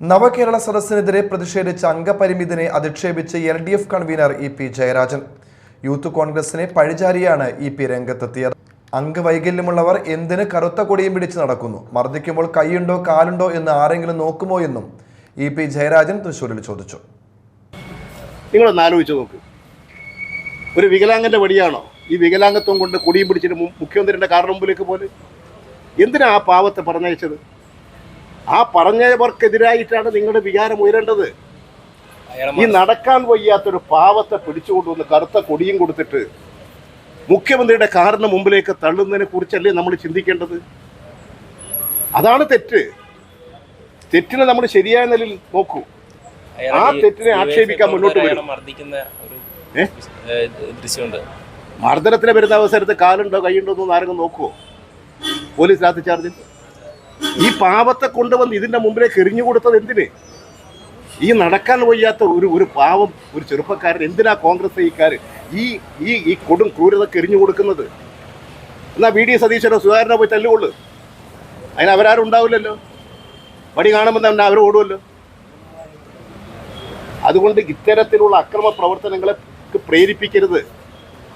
നവകേരള സദസ്സിനെതിരെ പ്രതിഷേധിച്ച അംഗപരിമിതിനെ അധിക്ഷേപിച്ച് L D F convener E P Jayarajan. Youth കോൺഗ്രസിനെ പഴിചാരിയാണ് ഇ പി രംഗത്തെത്തിയത്. അംഗവൈകല്യമുള്ളവർ എന്തിന് കറുത്ത കൊടിയും പിടിച്ച് നടക്കുന്നു? മർദ്ദിക്കുമ്പോൾ കൈയുണ്ടോ കാലുണ്ടോ എന്ന് ആരെങ്കിലും നോക്കുമോ എന്നും ഇ പി ജയരാജൻ തൃശൂരിൽ ചോദിച്ചു. നിങ്ങളൊന്ന് ആലോചിച്ച് നോക്ക്. ഒരു വികലാംഗന്റെ വടിയാണോ ഈ വികലാംഗത്വം കൊണ്ട് കൊടിയും പിടിച്ചിട്ട് മുഖ്യമന്ത്രിയുടെ കാറിന് മുമ്പിലേക്ക് പോലെ? എന്തിനാ ആ പാവത്തെ പറഞ്ഞയച്ചത്? ആ പറഞ്ഞവർക്കെതിരായിട്ടാണ് നിങ്ങളുടെ വികാരം ഉയരേണ്ടത്. ഈ നടക്കാൻ വയ്യാത്തൊരു പാവത്തെ പിടിച്ചുകൊണ്ടുവന്ന് കറുത്ത കൊടിയും കൊടുത്തിട്ട് മുഖ്യമന്ത്രിയുടെ കാറിന് മുമ്പിലേക്ക് തള്ളുന്നതിനെ കുറിച്ചല്ലേ നമ്മൾ ചിന്തിക്കേണ്ടത്? അതാണ് തെറ്റ്. തെറ്റിനെ നമ്മൾ ശരിയായ നിലയിൽ നോക്കൂ. ആ തെറ്റിനെ ആക്ഷേപിക്കാൻ മുന്നോട്ട് വരും. മർദ്ദനത്തിന് വരുന്ന അവസരത്ത് കാലുണ്ടോ കൈയുണ്ടോ എന്ന് ആരെങ്കിലും നോക്കുവോ? പോലീസ് ലാത്തി ചാർജിൽ? ഈ പാവത്തെ കൊണ്ടുവന്ന് ഇതിന്റെ മുമ്പിലേക്ക് എറിഞ്ഞു കൊടുത്തത് എന്തിന്? ഈ നടക്കാൻ വയ്യാത്ത ഒരു ഒരു പാവം ഒരു ചെറുപ്പക്കാരൻ എന്തിനാ കോൺഗ്രസ് ഈക്കാർ ഈ ഈ ഈ കൊടും ക്രൂരതക്ക് എറിഞ്ഞു കൊടുക്കുന്നത്? എന്നാൽ വി ഡി സതീശനോ സുധാകരനോ പോയി തല്ലുകൊള്ളു. അതിന് അവരാരും ഉണ്ടാവില്ലല്ലോ. വടി കാണുമ്പോൾ തന്നെ അവർ ഓടുമല്ലോ അതുകൊണ്ട് ഇത്തരത്തിലുള്ള അക്രമ പ്രവർത്തനങ്ങളെ പ്രേരിപ്പിക്കരുത്.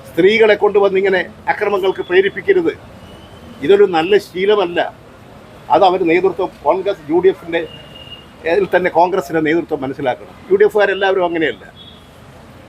സ്ത്രീകളെ കൊണ്ടുവന്നിങ്ങനെ അക്രമങ്ങൾക്ക് പ്രേരിപ്പിക്കരുത്. ഇതൊരു നല്ല ശീലമല്ല. അത് അവർ നേതൃത്വം കോൺഗ്രസ് യു ഡി എഫിന്റെ തന്നെ കോൺഗ്രസിന്റെ നേതൃത്വം മനസ്സിലാക്കണം. യു ഡി എഫുകാരെല്ലാവരും അങ്ങനെയല്ല.